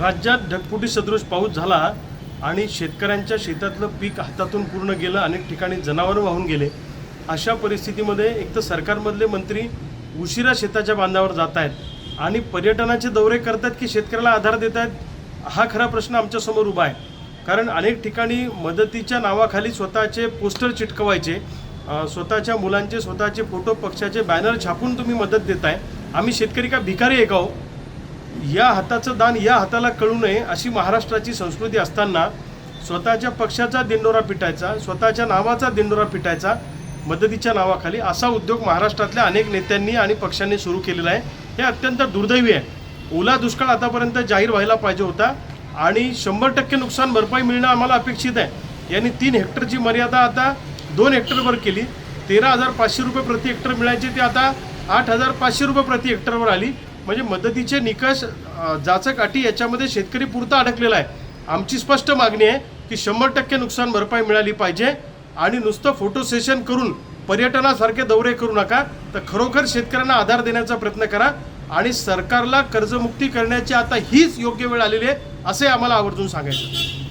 राज्यात ढगफुटी सदृश पाऊस झाला आणि शेतकऱ्यांच्या शेतातलं पीक हातातून पूर्ण गेलं अनेक ठिकाणी जनावरं वाहून गेले. अशा परिस्थितीमध्ये एक तर सरकारमधले मंत्री उशिरा शेताच्या बांधावर जात आहेत आणि पर्यटनाचे दौरे करतात की शेतकऱ्याला आधार देत आहेत हा खरा प्रश्न आमच्यासमोर उभा आहे. कारण अनेक ठिकाणी मदतीच्या नावाखाली स्वतःचे पोस्टर चिटकवायचे स्वतःच्या मुलांचे स्वतःचे फोटो पक्षाचे बॅनर छापून तुम्ही मदत देताय. आम्ही शेतकरी का भिकारी आहे का हो? या हाताचं दान या हाताला कळू नये अशी महाराष्ट्राची संस्कृती असताना स्वतःच्या पक्षाचा दिंडोरा पिटायचा स्वतःच्या नावाचा दिंडोरा पिटायचा मदतीच्या नावाखाली असा उद्योग महाराष्ट्रातल्या अनेक नेत्यांनी आणि पक्षांनी सुरू केलेला आहे. हे अत्यंत दुर्दैवी आहे. ओला दुष्काळ आतापर्यंत जाहीर व्हायला पाहिजे होता आणि शंभर टक्के नुकसान भरपाई मिळणं आम्हाला अपेक्षित आहे. यांनी तीन हेक्टरची मर्यादा आता दोन हेक्टरवर केली. तेरा हजार पाचशे रुपये प्रति हेक्टर मिळायचे ते आता आठ हजार पाचशे रुपये प्रति हेक्टरवर आली. म्हणजे मदतीचे निकष जाचक अटी याच्यामध्ये शेतकरी पुरता अडकलेला आहे. आमची स्पष्ट मागणी आहे की शंभर टक्के नुकसान भरपाई मिळाली पाहिजे आणि नुसतं फोटो सेशन करून पर्यटनासारखे दौरे करू नका. तर खरोखर शेतकऱ्यांना आधार देण्याचा प्रयत्न करा आणि सरकारला कर्जमुक्ती करण्याची आता हीच योग्य वेळ आलेली आहे असे आम्हाला आवर्जून सांगायचं